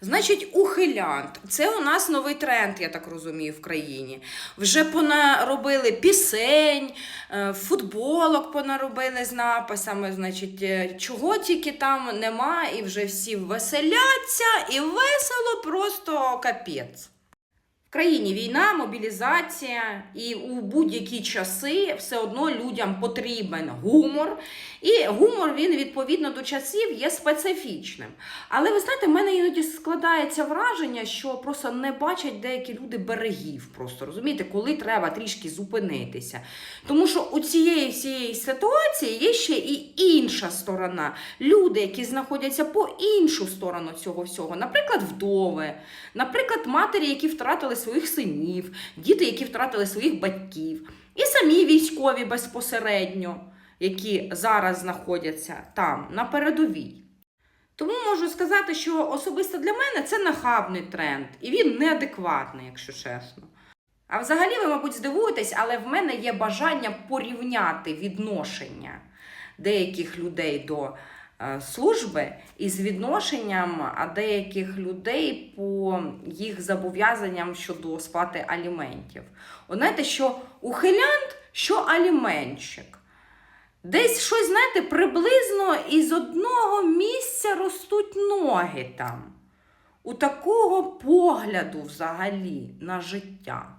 Значить, ухилянт. Це у нас новий тренд, я так розумію, в країні. Вже понаробили пісень, е, футболок понаробили з написами, значить, е, чого тільки там нема, і вже всі веселяться, і весело просто капець. В країні війна, мобілізація, і у будь-які часи все одно людям потрібен гумор. І гумор він відповідно до часів є специфічним. Але ви знаєте, в мене іноді складається враження, що просто не бачать деякі люди берегів. Просто розумієте, коли треба трішки зупинитися. Тому що у цієї всієї ситуації є ще і інша сторона. Люди, які знаходяться по іншу сторону цього всього, наприклад, вдови, наприклад, матері, які втратили своїх синів, діти, які втратили своїх батьків, і самі військові безпосередньо, які зараз знаходяться там, на передовій. Тому можу сказати, що особисто для мене це нахабний тренд, і він неадекватний, якщо чесно. А взагалі, ви, мабуть, здивуєтесь, але в мене є бажання порівняти відношення деяких людей до служби із відношенням деяких людей по їх зобов'язанням щодо сплати аліментів. От знаєте, що ухилянт, що аліменщик. Десь щось, знаєте, приблизно із одного місця ростуть ноги там. У такого погляду взагалі на життя.